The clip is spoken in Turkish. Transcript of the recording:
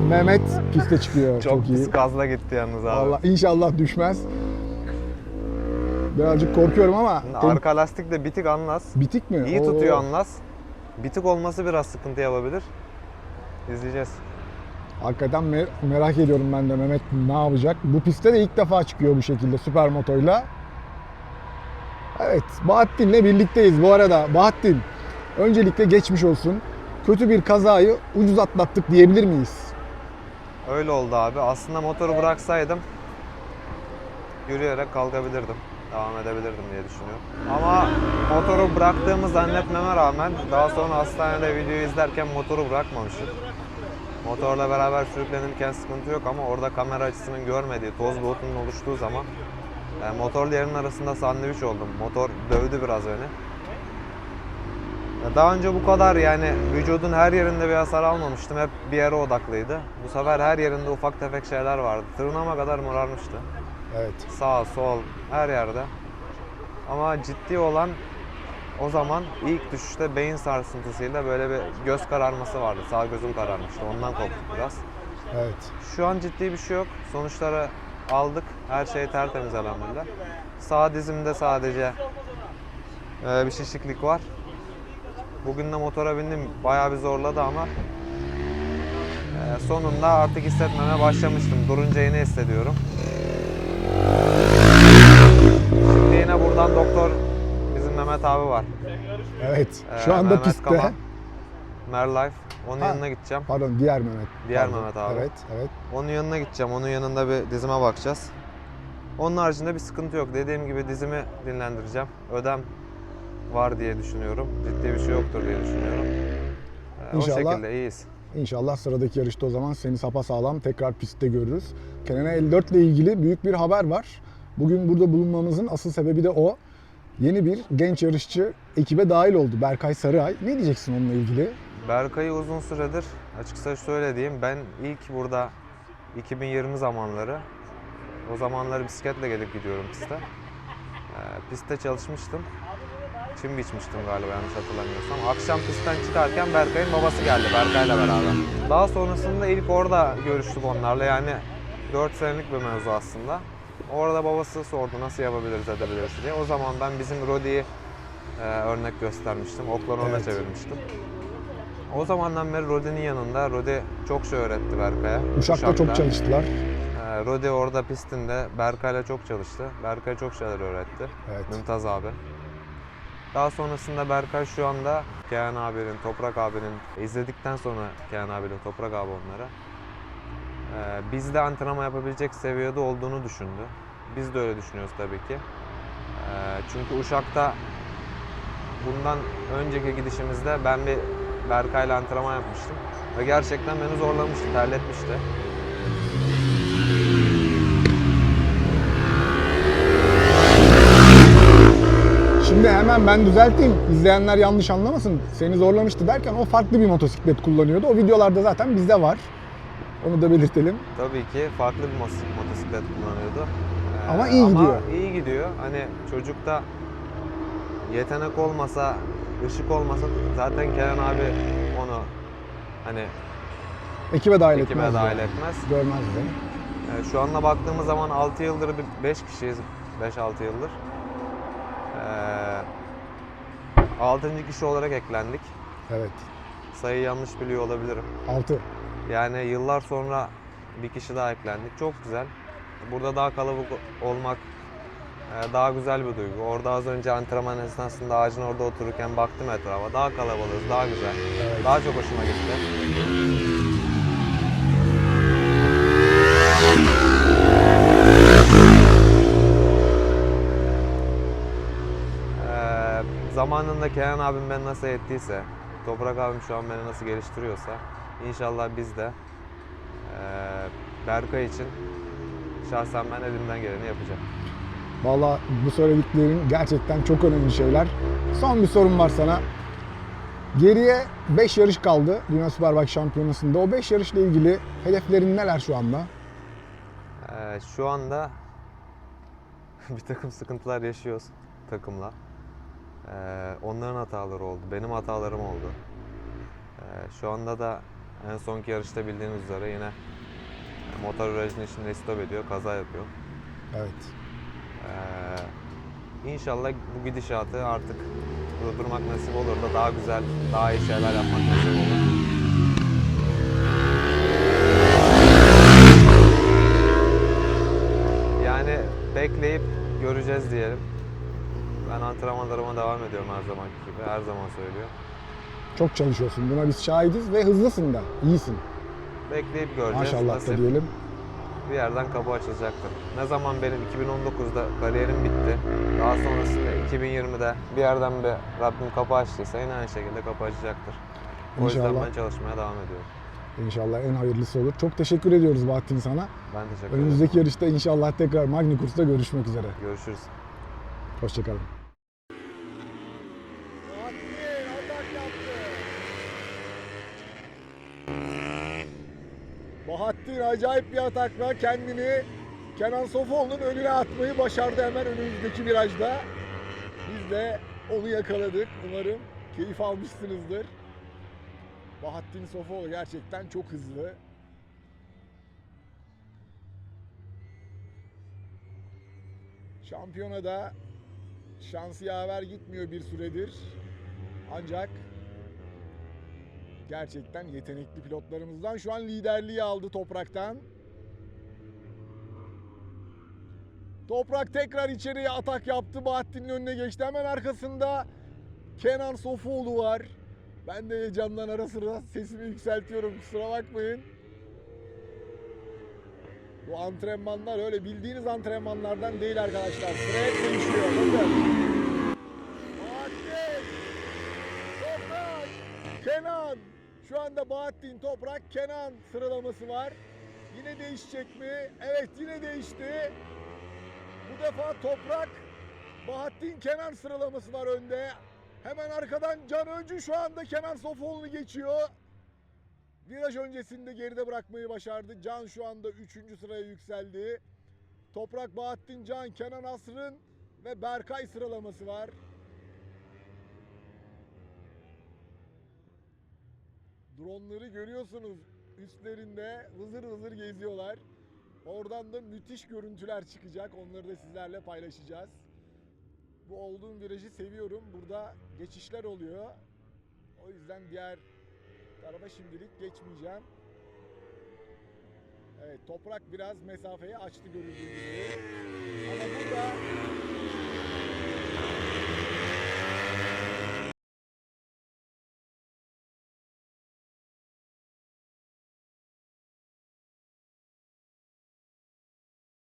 Mehmet piste çıkıyor. Çok, Çok iyi. pis gazla gitti yalnız abi. Vallahi inşallah düşmez. Birazcık korkuyorum ama Arka lastik de bitik anlas. bitik mi? İyi Oo. tutuyor anlas. Bitik olması biraz sıkıntı yapabilir. İzleyeceğiz. Hakikaten me- merak ediyorum ben de Mehmet ne yapacak. Bu pistte de ilk defa çıkıyor bu şekilde süper motoyla. Evet Bahattin'le birlikteyiz bu arada. Bahattin öncelikle geçmiş olsun. Kötü bir kazayı ucuz atlattık diyebilir miyiz? Öyle oldu abi. Aslında motoru bıraksaydım yürüyerek kalkabilirdim. Devam edebilirdim diye düşünüyorum. Ama motoru bıraktığımı zannetmeme rağmen daha sonra hastanede videoyu izlerken motoru bırakmamışım. Motorla beraber sürüklenirken sıkıntı yok ama orada kamera açısının görmediği toz bulutunun oluştuğu zaman e, motorla yerin arasında sandviç oldum. Motor dövdü biraz beni. Ya Daha önce bu kadar yani vücudun her yerinde bir hasar almamıştım. Hep bir yere odaklıydı. Bu sefer her yerinde ufak tefek şeyler vardı. Tırnağıma kadar morarmıştı. Evet. Sağ, sol, her yerde. Ama ciddi olan o zaman ilk düşüşte beyin sarsıntısıyla böyle bir göz kararması vardı. Sağ gözüm kararmıştı. Ondan korktuk biraz. Evet. Şu an ciddi bir şey yok. Sonuçları aldık. Her şey tertemiz elhamdülillah. Sağ dizimde sadece e, bir şişiklik var. Bugün de motora bindim. Bayağı bir zorladı ama e, sonunda artık hissetmeme başlamıştım. Durunca yine hissediyorum. Şimdi yine buradan doktor bizim Mehmet abi var. Evet. E, Şu anda Mehmet pistte. Merlife. Onun Ha. yanına gideceğim. Pardon diğer Mehmet. Diğer Pardon. Mehmet abi. Evet, evet. Onun yanına gideceğim. Onun yanında bir dizime bakacağız. Onun haricinde bir sıkıntı yok. Dediğim gibi dizimi dinlendireceğim. Ödem var diye düşünüyorum. Ciddi bir şey yoktur diye düşünüyorum. Ee, İnşallah. O şekilde iyiyiz. İnşallah sıradaki yarışta o zaman seni sapasağlam tekrar pistte görürüz. Kenan'a 54 ile ilgili büyük bir haber var. Bugün burada bulunmamızın asıl sebebi de o. Yeni bir genç yarışçı ekibe dahil oldu. Berkay Sarıay. Ne diyeceksin onunla ilgili? Berkay'ı uzun süredir açıkça şöyle diyeyim. Ben ilk burada 2020 zamanları o zamanları bisikletle gelip gidiyorum piste. Ee, pistte çalışmıştım. Çim biçmiştim galiba yanlış hatırlamıyorsam. Akşam pistten çıkarken Berkay'ın babası geldi Berkay'la beraber. Daha sonrasında ilk orada görüştük onlarla yani 4 senelik bir mevzu aslında. Orada babası sordu nasıl yapabiliriz edebiliriz diye. O zaman ben bizim Rodi'yi e, örnek göstermiştim. Okları ona Evet. çevirmiştim. O zamandan beri Rodi'nin yanında. Rodi çok şey öğretti Berkay'a. Uşak'ta çok çalıştılar. Ee, Rodi orada pistinde Berkay'la çok çalıştı. Berkay çok şeyler öğretti. Evet. Mümtaz abi. Daha sonrasında Berkay şu anda Kehan abinin, Toprak abinin izledikten sonra Kehan abiyle Toprak abi onlara ee, bizde antrenman yapabilecek seviyede olduğunu düşündü. Biz de öyle düşünüyoruz tabii ki. Ee, çünkü Uşak'ta bundan önceki gidişimizde ben bir Berkay'la antrenman yapmıştım. Ve gerçekten beni zorlamıştı, terletmişti. Şimdi hemen ben düzelteyim. İzleyenler yanlış anlamasın. Seni zorlamıştı derken o farklı bir motosiklet kullanıyordu. O videolarda zaten bizde var. Onu da belirtelim. Tabii ki farklı bir motosiklet kullanıyordu. Ee, Ama iyi gidiyor. iyi gidiyor. Hani çocukta yetenek olmasa, ışık olmasa zaten Kenan abi onu hani Ekibe dahil ekibe etmez. dahil yani. etmez. Görmezdi. Ee, şu anda baktığımız zaman 6 yıldır 5 kişiyiz. 5-6 yıldır. Ee, 6. kişi olarak eklendik. Evet. Sayıyı yanlış biliyor olabilirim. 6. Yani yıllar sonra bir kişi daha eklendik. Çok güzel. Burada daha kalabalık olmak e, daha güzel bir duygu. Orada az önce antrenman esnasında ağacın orada otururken baktım etrafa. Daha kalabalığız, daha güzel. Evet. Daha çok hoşuma gitti. Zamanında Kenan abim beni nasıl ettiyse, Toprak abim şu an beni nasıl geliştiriyorsa inşallah biz de eee Berkay için şahsen ben elimden geleni yapacağım. Valla bu söylediklerin gerçekten çok önemli şeyler. Son bir sorum var sana. Geriye 5 yarış kaldı Dünya Superbike Şampiyonası'nda. O 5 yarışla ilgili hedeflerin neler şu anda? Eee, şu anda bir takım sıkıntılar yaşıyoruz takımla. Eee, onların hataları oldu, benim hatalarım oldu. Eee, şu anda da En sonki yarışta bildiğiniz üzere yine motor aracının içinde stop ediyor, kaza yapıyor. Evet. Ee, inşallah bu gidişatı artık durdurmak nasip olur da daha güzel, daha iyi şeyler yapmak nasip olur. Yani bekleyip göreceğiz diyelim. Ben antrenmanlarıma devam ediyorum her zamanki gibi. Her zaman söylüyor. Çok çalışıyorsun. Buna biz şahidiz ve hızlısın da. İyisin. Bekleyip göreceğiz. Maşallah da diyelim. bir yerden kapı açılacaktır. Ne zaman benim 2019'da kariyerim bitti. Daha sonrasında 2020'de bir yerden bir Rabbim kapı açtıysa yine aynı şekilde kapı açacaktır. O yüzden İnşallah. ben çalışmaya devam ediyorum. İnşallah en hayırlısı olur. Çok teşekkür ediyoruz Bahattin sana. Ben teşekkür ederim. Önümüzdeki yarışta inşallah tekrar Magny Kurs'ta görüşmek üzere. Görüşürüz. Hoşçakalın. Bahattin acayip bir atakla kendini Kenan Sofoğlu'nun önüne atmayı başardı hemen önümüzdeki virajda. Biz de onu yakaladık. Umarım keyif almışsınızdır. Bahattin Sofoğlu gerçekten çok hızlı. Şampiyonada şansı yaver gitmiyor bir süredir. Ancak gerçekten yetenekli pilotlarımızdan şu an liderliği aldı Toprak'tan. Toprak tekrar içeriye atak yaptı. Bahattin'in önüne geçti. Hemen arkasında Kenan Sofuoğlu var. Ben de heyecandan ara sıra sesimi yükseltiyorum. Kusura bakmayın. Bu antrenmanlar öyle bildiğiniz antrenmanlardan değil arkadaşlar. Hep değişiyor. Bakın. Bahattin, Toprak, Kenan. Şu anda Bahattin, Toprak, Kenan sıralaması var. Yine değişecek mi? Evet yine değişti. Bu defa Toprak, Bahattin, Kenan sıralaması var önde. Hemen arkadan Can Öncü şu anda Kenan Sofoğlu'nu geçiyor. Viraj öncesinde geride bırakmayı başardı. Can şu anda 3. sıraya yükseldi. Toprak Bahattin Can, Kenan Asrın ve Berkay sıralaması var. Dronları görüyorsunuz üstlerinde vızır vızır geziyorlar. Oradan da müthiş görüntüler çıkacak. Onları da sizlerle paylaşacağız. Bu olduğum virajı seviyorum. Burada geçişler oluyor. O yüzden diğer tarafa şimdilik geçmeyeceğim. Evet toprak biraz mesafeyi açtı görüldüğü gibi.